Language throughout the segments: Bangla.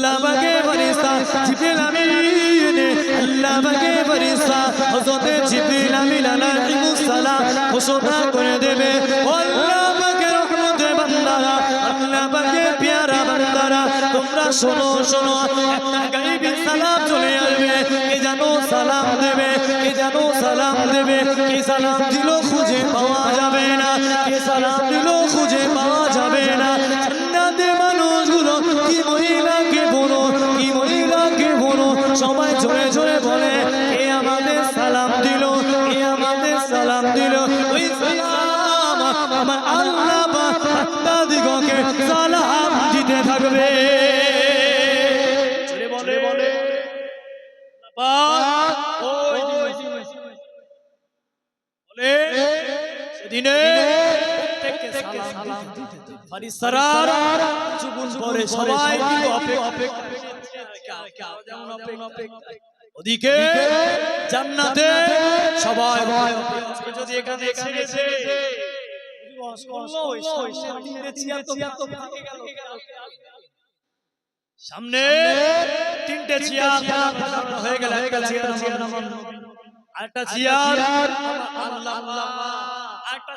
আল্লাহ বাগে ফেরেশতা জিবরিল আমিন, আল্লাহ বাগে ফেরেশতা হযরত জিবরিল আমিন করে দেবে আল্লাহ বাগে রহমতে বান্দারা, আল্লাহ বাগে পেয়ারা বান্দারা চলে আসবে, কে জানো সালাম দেবে, কে জানো দেবে, কে সালাম দিল পাওয়া যাবে না, কে সালাম দিল খুঁজে পাওয়া যাবে না। আল্লাহ বা দিগকে সালাম দিতে থাকবে। বলে বলে পরে সবাই ওদিকে জান্নাতে সবাই যদি এখানে সামনে তিনটে চেয়ার হয়ে গেল একটা চেয়ার আরেকটা চেয়ার আরেকটা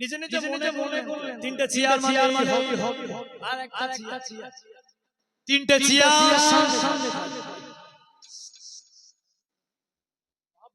নিজে নিজে মনে মনে তিনটে চেয়ার মানে হবে হবে। আর একটা চেয়ার তিনটে চেয়ার সামনে।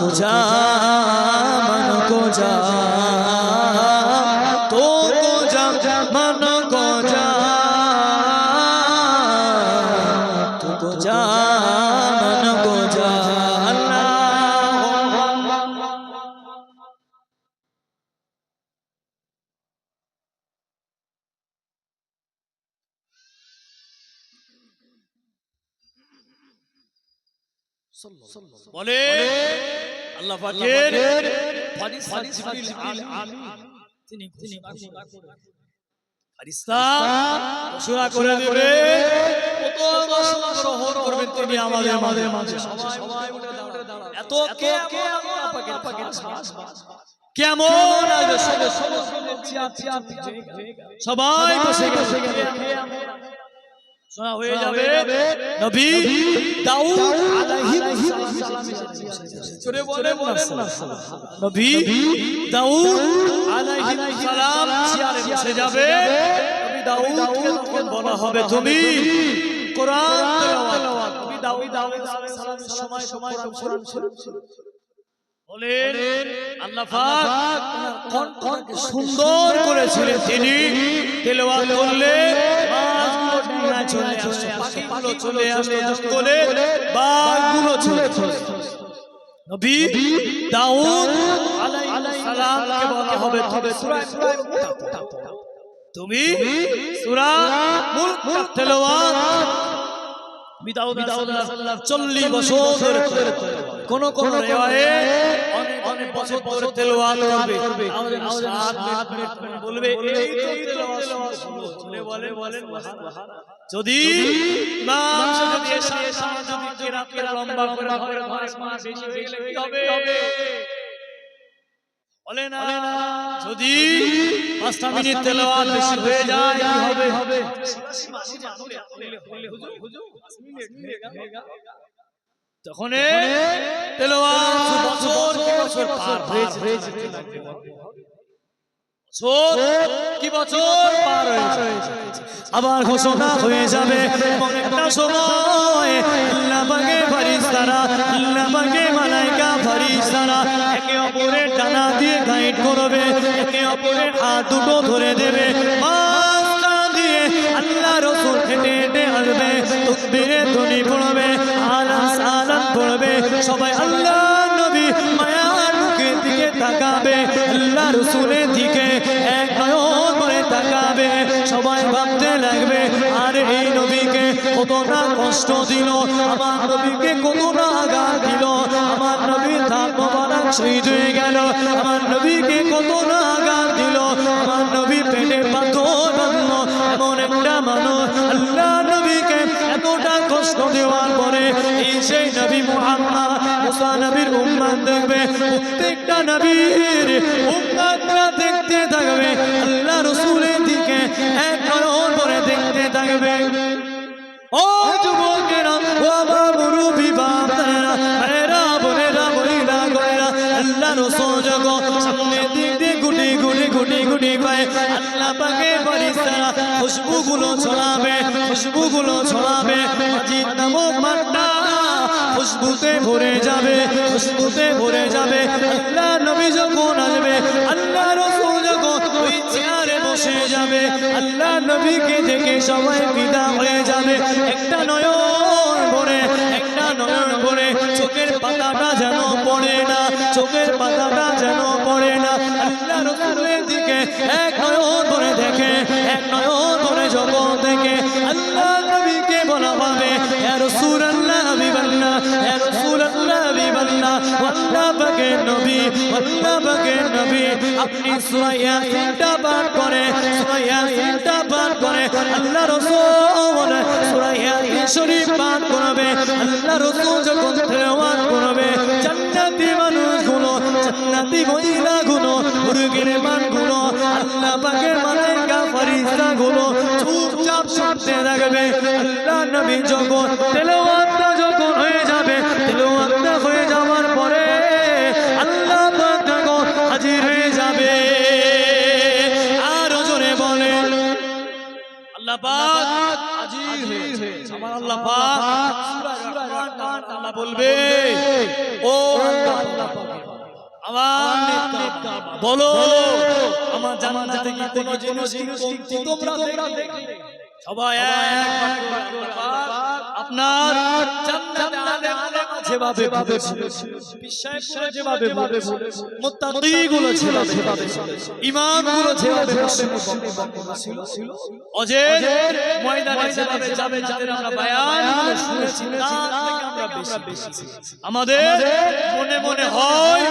को जा मन को जा तो को जा मन को जा तू को जा मन को जा अल्लाह বলে আল্লাহ তিনি ঘোষণা করে দেবে করবেন তিনি আমাদের মাঝে। মাঝে। এত কেমন সবাই বসে গেছে শোনা হয়ে যাবে নবী দাউদ বলে বলেন না নবী দাউদ আলাইহিস সালাম চেয়ারে বসে যাবে। নবী দাউদকে তখন বলা হবে তুমি কোরআন তেলাওয়াত। নবী দাউদ আলাইহিস সালামের সময় সময় কোরআন বলেন আল্লাহ সুন্দর করেছিলেন তিনি। তেলাওয়াত করলে মাছগুলো ডাঙায় চলে আসতো পাখিগুলো চলে আসতো জঙ্গলে বাঘগুলো চলে নবী দাউদ আলাইহিস সালামকে বলা হবে তবে সূরা তুমি। সূরা মুলক। তেলাওয়াত বিদাউদ আলাইহিস চল্লিশ বছর কোন কোন অনেক অনেক বছর ধরে তেলাওয়াত করবে। আমাদের সাত মিনিট বলবে বলে বলেন যদি লম্বা করে বেশি হবে? বলে না যদি পাঁচটা মিনিট তেলাওয়াত বেশি হয়ে যায় কি হবে? হবে? তখন তেলাওয়াত বছর বছর পার হয়ে যেতে লাগবে কি বছর? পার হয়েছে? আবার ঘোষণা হয়ে যাবে। একটা সময় আল্লাহ পাকে ফারিস্তারা আল্লাহ পাকে মালাইকা ফারিস্তারা একে অপরের টানা দিয়ে গাইড করবে একে অপরের হাত দুটো ধরে দেবে। দিয়ে আল্লাহ রসুল হেঁটে হেঁটে আসবে তকবীরে ধ্বনি পড়বে আলান সালান পড়বে। সবাই আল্লাহ নবী মায়ার মুখের দিকে তাকাবে আল্লাহ রসুলের দিকে এক নয়ন করে তাকাবে। সবাই ভাবতে লাগবে, আর এই নবীকে কতটা কষ্ট দিল, আমার নবীকে কতটা আঘাত দিল, আমার নবীর ধান মোবারক শহীদ হয়ে গেল, আমার নবীকে কতটা আঘাত দিল, আমার নবী পেটে পাথর এমন একটা মানুষ আল্লাহ নবীকে এতটা কষ্ট দেওয়ার পরে এই সেই নবী মোহাম্মদ, মুসা নবীর উম্মাদ দেখবে, প্রত্যেকটা নবীর উম্মাদরা দেখতে থাকবে, আল্লাহ রসুলের দিকে এক নয়ন করে দেখতে থাকবে। খুশবুগুলো ছড়াবে খুশবুগুলো ছড়াবে মাঠটা খুশবুতে ভরে যাবে, খুশবুতে ভরে যাবে। আল্লাহ নবী যখন আসবে, আল্লাহ রসুল যখন ওই চেয়ারে বসে যাবে, আল্লাহ নবীকে দেখে সবাই বিদা হয়ে যাবে। একটা নয়ন ভরে, একটা নয়ন ভরে, চোখের পাতাটা যেন পড়ে না চোখের পাতাটা যেন পড়ে না। আল্লাহ রসুলের দিকে এক নয়ন ধরে দেখে, এক নয়ন ধরে যখন দেখে, আল্লাহ নবীকে বলা হবে, ইয়া রাসূলুল্লাহ হাবিবাল্লাহ ইয়া রাসূলুল্লাহ হাবিবাল্লাহ আল্লাহ পাকের নবী, আল্লাহ পাকের নবী। আপনি পাঠ করে পাঠ করে, আল্লাহ রাসূল শরীফ পাঠ করবে, আল্লাহ রাসূল যখন তেলাওয়াত করবে জান্নাতি মহিলাগুলো মুরগির মানগুলো আল্লাহ পাকের মালাইকা ফেরেশতাগুলো চুপচাপ শুনতে থাকবে আল্লাহ নবী যখন তেলাওয়াতটা যখন হয়ে যাবে তেলাওয়াতটা হয়ে যাওয়ার পরে আল্লাহ পাক যখন হাজির হয়ে যাবে আর জোরে বলে আল্লাহ পাক হাজির হয়েছে আমার আল্লাহ পাক আল্লাহ বলবে ও আল্লাহ আমার নেতা বলো আমার জানা কি কোনো জিনিস কি তোমরা দেখলে? আপনার শুনেছি আমাদের মনে মনে হয়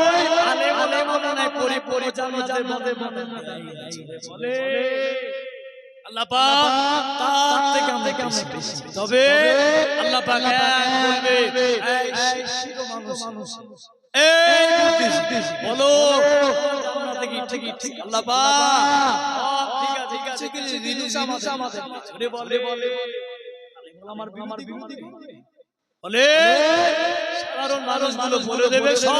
মনে পরি জান্নাতের মধ্যে মনে বলে আল্লাহ তার থেকে আমরা বেশি তবে আল্লাহ পাক এক বলবে এই শিশির মানুষ। এই বলো। জান্নাতে কি ঠিক ঠিক আল্লাহ পাক। ঠিক আছে ঠিক আছে। ঠিক আছে আমাদের। আমাদের। বলে। বলে। আমার আমার বিরোধী বলে। সাধারণ মানুষগুলো বলে দেবে সব।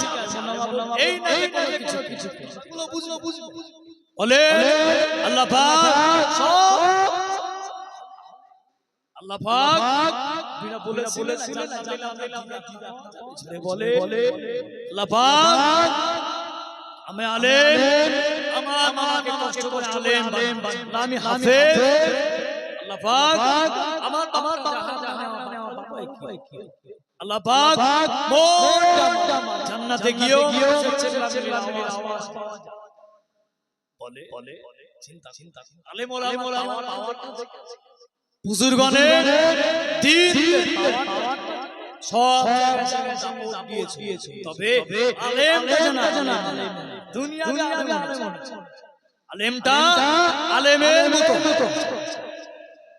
ঠিক আছে এই না কিছু কিছু গুলো বুঝব বুঝব। বলে আল্লাহ পাক সব আল্লাহ পাক বিনা বলে বলেছিলেন বলে আল্লাহ পাক আমি আলেম আমার মাকে কষ্ট করে আলেম আমি হাফেজ আল্লাহ পাক আমার আমার আল্লাহ পাক মোর জান্নাতে গিয়েও আওয়াজ পাওয়া যায়। বলে বলে চিন্তা চিন্তা আলেম ওলামা পাওয়ারটা বুজুর্গণের দিন সব দিয়েছে। তবে আলেম জানা দুনিয়া আলেমটা আলেমের মতো।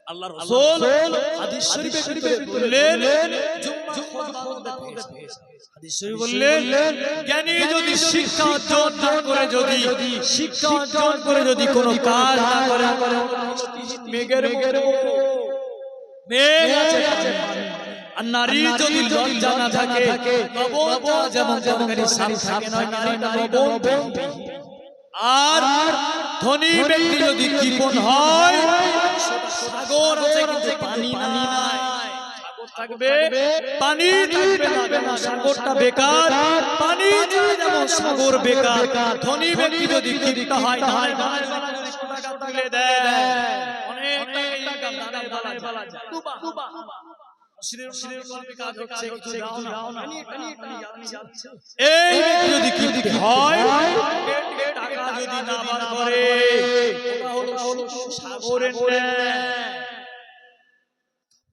আল্লাহ রাসূল হাদিস শরীফে বললেন শরীফে বললেন জ্ঞানী যদি শিক্ষা অর্জন করে যদি শিক্ষা অর্জন করে যদি কোনো কাজ না করে মেঘের মেঘের মেঘ আছে আর নারী যদি লজ্জা না থাকে যেমন যেমন সাম থাকে নয় নারীটা আর ধনী ব্যক্তি যদি কৃপণ হয় সাগর আছে কিন্তু পানি নাই। থাকবে। পানি থাকবে না সাগরটা বেকার পানি যেমন সাগর বেকার ধনী ব্যক্তি যদি কৃপণ হয় তুলে দেয়। অনেক এই যদি হয় টাকা যদি না করে সাগরের ন্যায় কথাটা আমার আমার কথা নবী আমার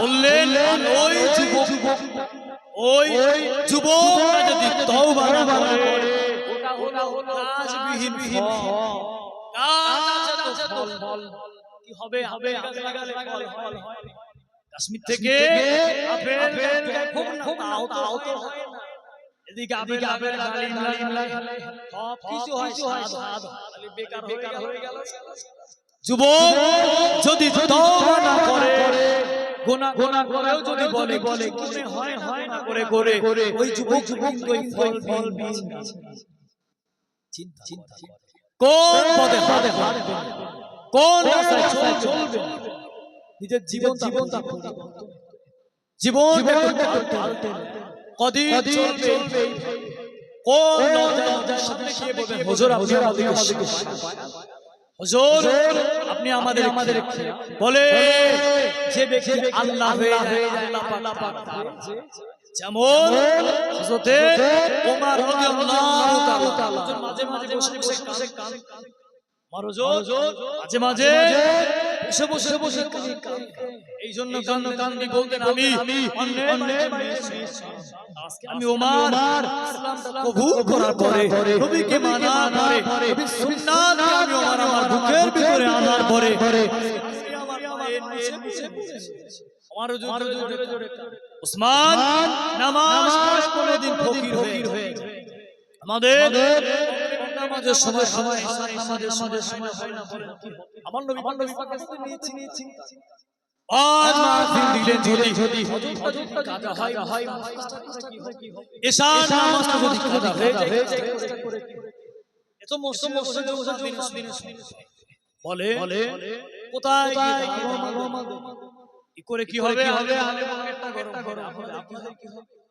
বললেন ওই যুবক ওই যদি তওবা না করে ওটা ওটা হলো কাজবিহীন কাজ আছে তো ফল কি হবে? হবে? লাগালে ফল ফল হয়। কাশ্মীর থেকে আপেল হোক না তাও তাও তো হয় সব কিছু হয় খালি বেকার বেকার হয়ে গেল। যুবক যদি তওবা না করে গোনা গোনা করেও যদি বলে বলে কি হয় হয় না করে করে ওই যুবক যুবক ওই ফল ফল বীজ চিন্তা চিন্তা কোন পদে পদে কোন রাস্তায় চলবে নিজের জীবন জীবন জীবন কদিন চলবে? কোন নওজওয়ানের সামনে গিয়ে বলবেন হুজুর আপনি আমাদেরকে হুজুর আপনি আমাদের আমাদের বলে যে ব্যক্তি আল্লাহ হয়ে যায় আল্লাহ পাক যেমন হযরতে ওমর রাদিয়াল্লাহু তাআলা। মাঝে মাঝে বসে মাঝে মাঝে বসে বসে বসে এই জন্য কান কান দিয়ে বলতেন আমি আমি ওমর কবুল করার পরে নবীকে মানার পরে আমি ওমর আমার বুকের ভিতরে আনার পরে আমার জোরে জোরে জোরে উসমান নামাজ কোনোদিন ফকির হয়ে আমাদের নামাজের সময় সময় নামাজের নামাজের সময় হয় না বলে আমার নবী আমার নবী পাকিস্তান নিয়েছি নিয়েছি আজ মাহফিল দিলেন যদি যদি। কাজা হয় হয় এশা নামাজটা যদি কাজা হয়ে যায় এত মসজিদে মসজিদে মসজিদে বলে? বলে? কোথায় কি করে কি হবে হবে? গরম গরম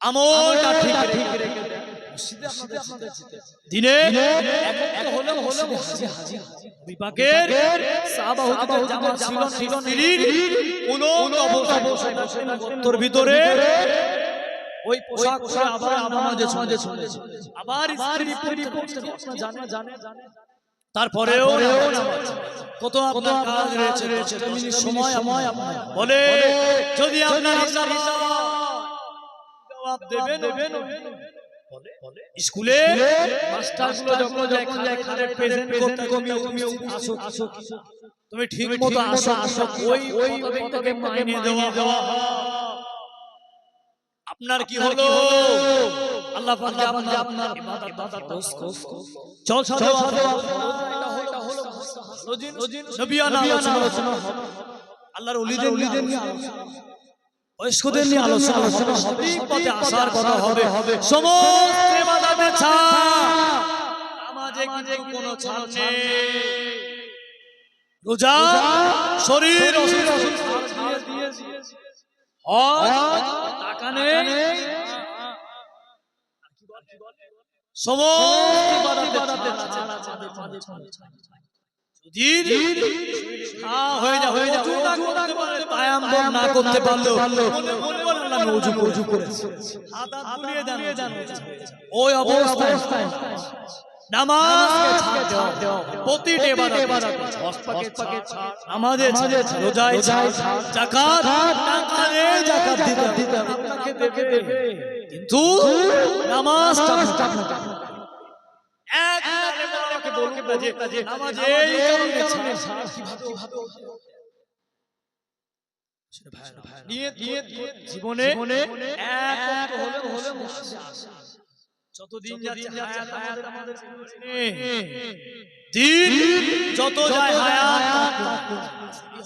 আমলটা ঠিক ঠিক রেখে দিনে এক হলো হলো হাজির। বিপাকের সাহাবা হুজুরদের জামাত ছিল ছিল নিরির উলঙ্গ অবস্থায়। বসে বসে তোর ভিতরে। ওই পোশাক পরে আবার সমাজে আবার স্ত্রী পুত্র পুত্র জানে জানে তারপরেও কত আপনার কাজ রয়েছে সময় সময় বলে যদি আপনার হিসাব দেবেন দেবেন স্কুলে মাস্টারগুলো যখন যখন যায় খাতা প্রেজেন্ট করতে তুমি তুমি আসো আসো। তুমি ঠিক মতো আসো আসো। ওই ওই ব্যক্তিকে মাইনে দেওয়া দেওয়া আপনার কি হলো? আল্লাহ পাক আপনার আপনার ইবাদত চল চল নবিয়ানা আলোচনা। আল্লাহর ওলিদের ওলিদের নিয়ে আলোচনা। বয়স্কদের নিয়ে আলোচনা হবে পথে আসার কথা হবে। সমস্ত ইবাদতে ছাড়। নামাজে কিন্তু কোনো ছাড় নেই। রোজা শরীর টাকা নেই। সমস্ত ইবাদতে ছাড় আছে। যদি যা যা ওটা করতে পারে তায়াম্মুম না করতে পারল বলেন আমি ওযু ওযু করেছি হাত হাত বুলিয়ে দেন ওই অবস্থায় নামাজকে ছাড় দাও, প্রতিটি ইবাদত হজপাকে ছাড়, নামাজে ছাড়, রোজায় ছাড়, যাকাত টাকা নেই যাকাত দিতে দিতে আপনাকে দেবে কিন্তু নামাজটা এক আমাকে বলুন না যে নামাজে এই কারণে ছাড় ছাড় কীভাবে কীভাবে নিয়ে নিয়ে জীবনে এক হলে হলে মসজিদে আসা। যতদিন যাচ্ছে হায়াত হায়াত আমাদের দিন যত যায় হায়াত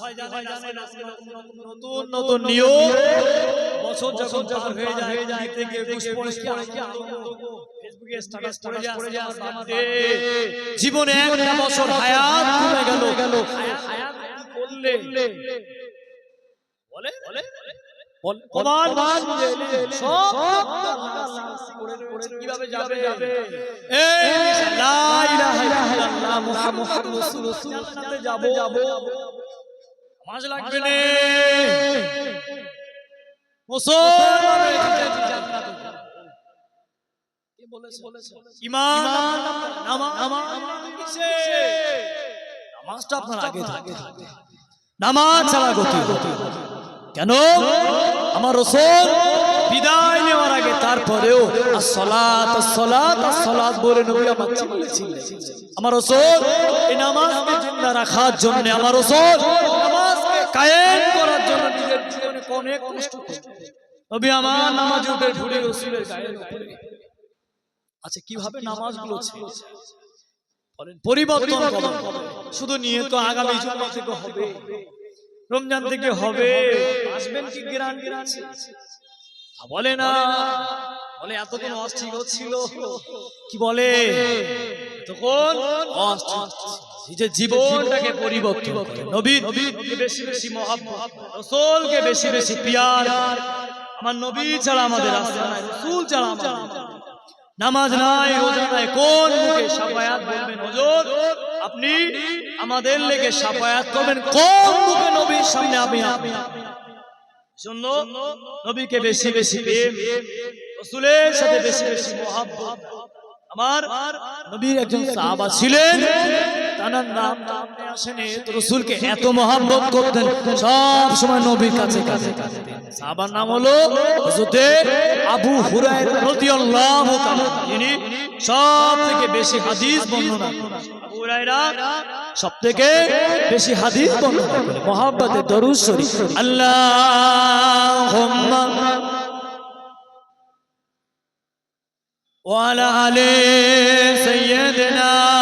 হয় জানেন? জানেন? নতুন নতুন নিয়ম। বছর যখন পার হয়ে যায় ঈদ থেকে একুশ পরে কি আনন্দ ফেসবুকে স্ট্যাটাস পড়ে জীবনে একটা বছর হায়াত কমে গেল। হায়াত করলে। বলে বলে কীভাবে যাবে? যাব? যাব। লাগবে নে জান্নাতে কে বলেছে ইমান নামাজটা আপনার আগে থাকে। নামাজ ছাড়া গতি। কেন? আমার রসুল বিদায় নেওয়ার আগে তারপরেও বলে নবী আমাকে বলেছিলেন। আমার রসুল এই নামাজকে জিন্দা রাখার জন্য আমার রসুল নামাজকে কায়েম করার জন্য নিজের জীবনে অনেক কষ্ট। নবী আমার নামাজ উঠে ঘুরে রসুলের উপরে। আচ্ছা কীভাবে নামাজগুলো পরিবর্তন শুধু নিয়ে তো আগামী জুম্মা থেকে হবে। রমজান থেকে হবে। আসবেন কি গিরান গিরান বলে না। বলে এতক্ষণ অস্থির ছিল? কি বলে? তখন নিজের জীবনটাকে পরিবর্তন করে। নবী বেশি বেশি মহাব্বত। রসুলকে বেশি বেশি পিয়ার। আমার নবী ছাড়া আমাদের রাস্তা নাই। রসুল ছাড়া আমাদের নামাজ নাই রোজা নাই কোন মুখে সাফায়াত বলবেন হুজুর? আপনি আমাদের লেগে সাফায়াত করবেন কোন মুখে নবীর সামনে আমি জন্য নবীকে বেশি বেশি প্রেম রসুলের সাথে বেশি বেশি মহব্বত। আমার নবীর একজন সাহাবা ছিলেন। তার নাম আসেনি। রাসূলকে এত মহব্বত করতেন, সব সময় নবীর কাছে কাছে সাহাবার নাম হলো হযরত আবু হুরায়রা রাদিয়াল্লাহু তাআলা যিনি সব থেকে বেশি হাদিস বর্ণনা করেন। আবু হুরায়রা সব থেকে বেশি হাদিস বর্ণনা করে মহব্বতে দরুদ শরীফ। আল্লাহুম্মা وعلى آل سيدنا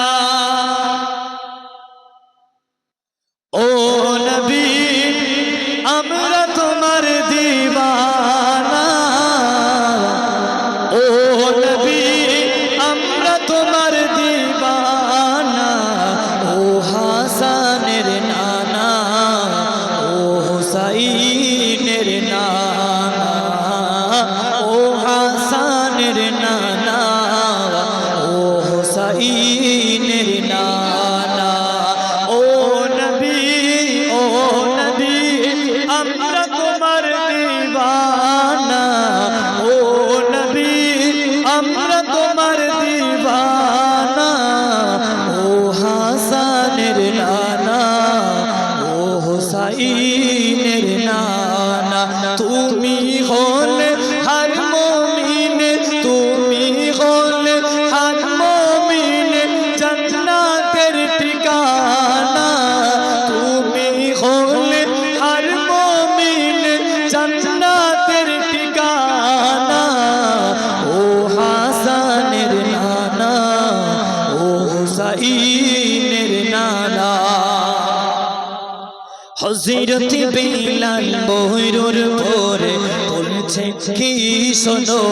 শোনো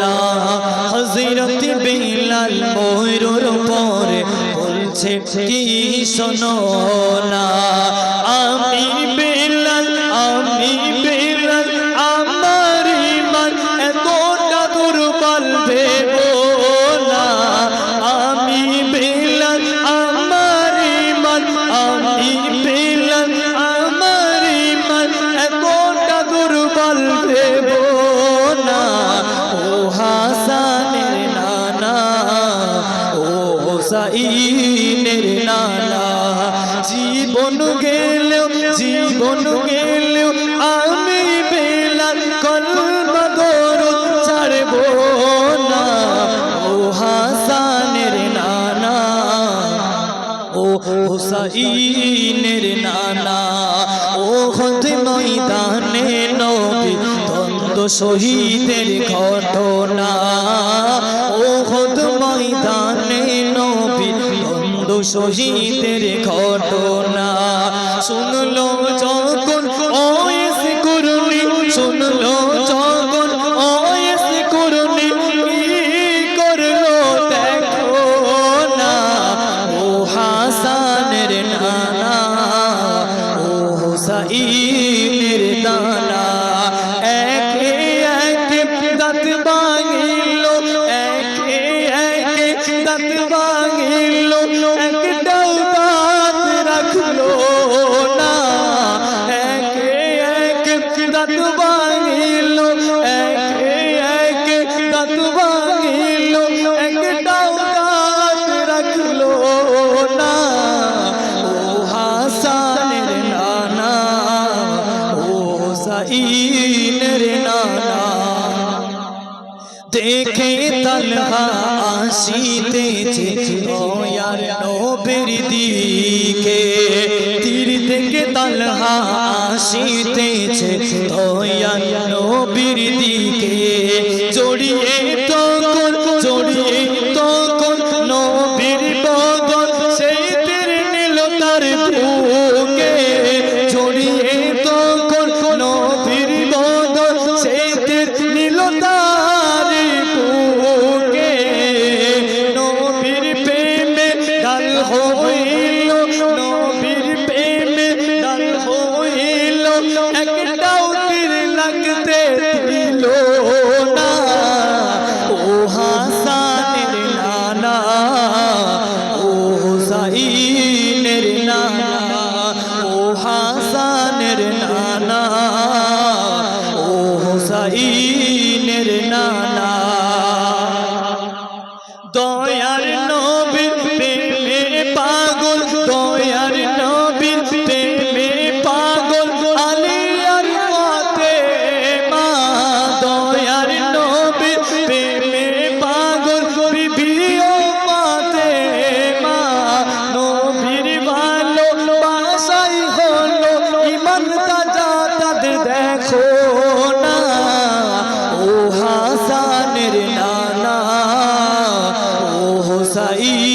না হজরত বিলাল বহরুর পরে বলছে কি শোনো? হুসাইনের নানা। ও হতে ময়দানে নবী, দ্বন্দ্ব শহীদের ঘটনা। ও হত ময়দানে নবী, দ্বন্দ্ব শহীদের ঘটনা। শুনলো দেখে তলহা আসিতেছে দয়ার নবীর দিকে। তীর থেকে তলহা আসিতেছে দয়ার নবীর দিকে।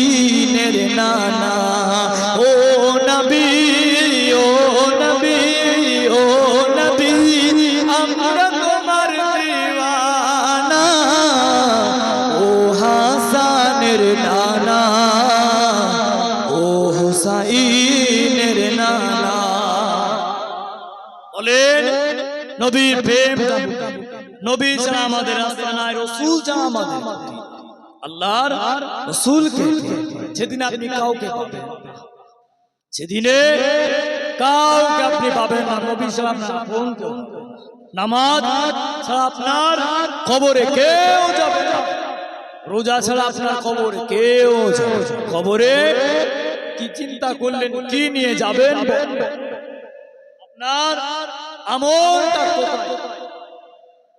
হোসাইনের নানা। ও নবী ও নবী ও নবী, আমরা তোমার দিওয়ানা। ও হাসানের নানা, ও হোসাইনের নানা। বলেন, নবীর প্রেম নবী ছাড়া আমাদের রাস্তা নাই, রসুল ছাড়া আমাদের। আল্লাহর রসুলকে সেদিন আপনি কাউকে পাবেন। সেদিনে কাউকে আপনি পাবেন না নবী না। নামাজ ছাড়া আপনার খবরে কেউ যাবে না রোজা ছাড়া আপনার খবরে কেউ। খবরে কি চিন্তা করলেন কি নিয়ে যাবেন আপনার আমলটা কোথায়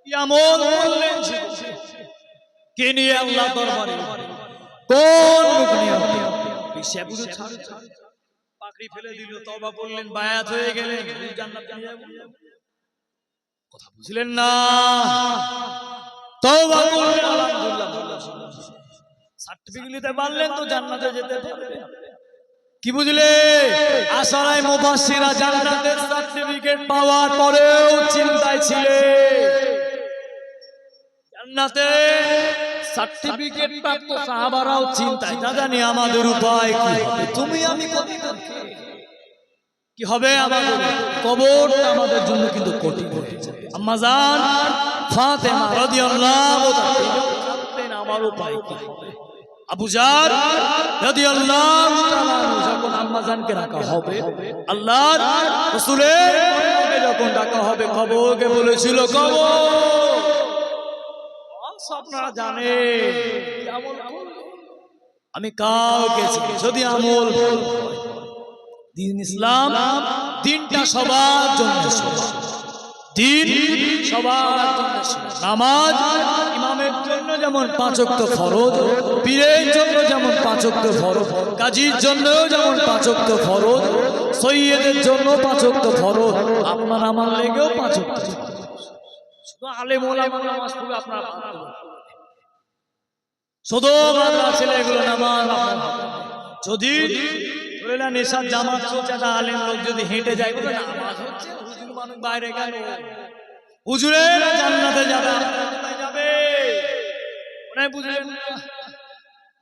কি আমল করলেন? আল্লাহ দরবারে। কোন নিয়ে ফেলে দিল তবা বললেন বায়াত হয়ে গেলেন জান্নাত। কথা বুঝলেন না? তওবা করলেন, আলহামদুলিল্লাহ। সার্টিফিকেট নিতে পারলেন তো জান্নাতে যেতে কি বুঝলে? আশারায় মুবাসসিরা জান্নাতের সার্টিফিকেট পাওয়ার পরেও চিন্তায় ছিলে জান্নাতে সার্টিফিকেট প্রাপ্ত সাহাবারাও চিন্তায় না জানি আমাদের উপায় কি? হবে তুমি আমি কি হবে আমাদের? কবর আমাদের জন্য কিন্তু কঠিন হয়ে যাবে আম্মা জান, ফাতেমা রাদিয়াল্লাহু তাআলা আমার উপায় কি? হবে আবু জার রাদিয়াল্লাহু তাআলা যখন আম্মা জানকে রাখা হবে, আল্লাহর রাসূলের যখন ডাকা হবে, কবরকে বলেছিল, কবর! আপনারা আমল আমি কাউকে যদি আমল দিন ইসলাম দিনটা সবার জন্য। দিন সবার। নামাজ ইমামের জন্য যেমন পাঁচক্ত ফরজ পীরের জন্য যেমন পাঁচক্ত ফরজ কাজীর জন্য যেমন পাঁচক্ত ফরজ সৈয়দের জন্য পাঁচক্ত ফরজ আপনার আমার লেগেও পাঁচক্ত নামাজ পড়বে আপনারা নামাজ দেবেন। যদি ধরে না নেশার জামা চলছে আলেম লোক যদি হেঁটে যায় বলে নামাজ হচ্ছে হুজুর মানুষ বাইরে গেল। হুজুরের জান্নাতে যাবে। যাবে। বুঝলেন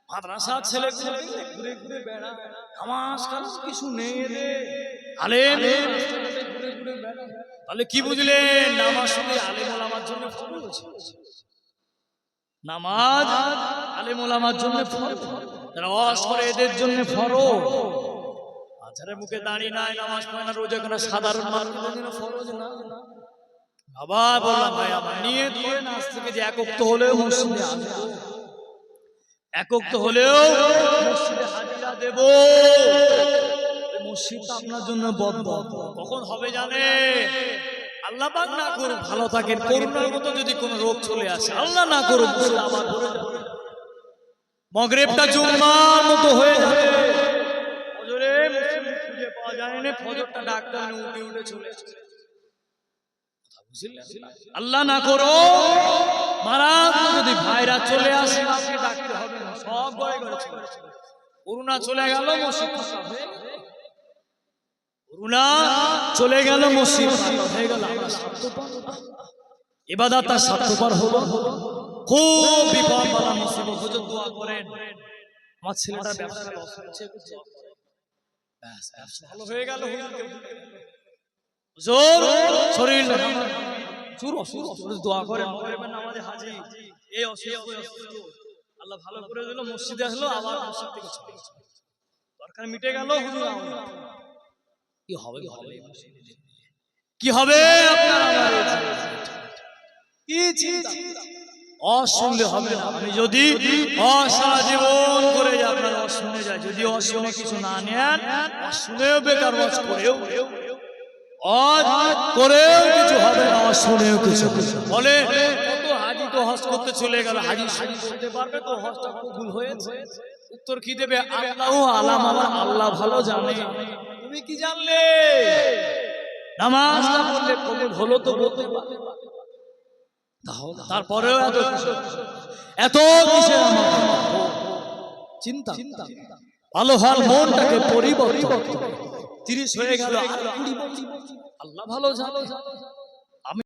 মাদ্রাসার ছেলে ঘুরে ঘুরে বেড়া নামাজ কিছু নেই রে আলেম তাহলে কি বুঝলেন নামাজ শুধু আলেম ওলামার জন্য নামাজ আলেম ওলামার জন্য ফরজ। যারা করে এদের জন্য ফরজ। আচারের মুখে দাঁড়িয়ে নাই, নামাজ পড়ে না, রোজা করে সাধারণ মানুষের জন্য ফরজ ভাই, আমার নিয়ে ধরেন আজ থেকে যে একক তো হলেও মসজিদে আসব একক তো হলেও দেব। আপনার জন্য কখন হবে জানে? আল্লাহ পাক না করুক ভালো থাকেন করোনার মতো যদি কোনো রোগ চলে আসে আল্লাহ না করুক আবার মগরেবটা জুম্মার মতো হয়ে যাবে। ফজরে মুসলিম খুঁজে পাওয়া যায় না ফজরটা ডাক্তার উঠে উঠে চলে আল্লাহ না করো মারাত্মক যদি ভাইরা চলে আসে ডাকতে হবে না সব ঘরে ঘরে চলে করোনা চলে গেল মসজিদ ফাঁকা হয়ে গেল। করোনা চলে গেল মসজিদ। হয়ে এবাদত তার স্বার্থপর হলো। খুব দোয়া করেন। আমার ছেলেটার ব্যবসা ভালো হয়ে গেল শরীর চুর অসুস্থ। দোয়া করে হাজি এই আল্লাহ ভালো করে দিল, মসজিদে আসলো, আবার দরকার মিটে গেল হুজুর। কি হবে কি হবে? কি হবে? কি অশুনলে না আপনি যদি অসারা জীবন করে আপনার অশুনে যায় যদি অশুনে কিছু না নেন অশুনেও বেকার ওয়াজ করেও। করেও কিছু হবে না অশুনেও কিছু বলে কত হাজি তো হজ করতে চলে গেল হাজি করতে পারবে তো হজটা কবুল হয়েছে? উত্তর কি দেবে? আল্লাহ আলাম আল্লাহ ভালো জানে। তুমি কি জানলে? নামাজ না পড়লে কবুল হলো তো বলতে তারপরেও এত এত কিসের চিন্তা। ভালো হল মনটাকে পরিবর্তন। তিরিশ হয়ে গেল। আল্লাহ ভালো জানো।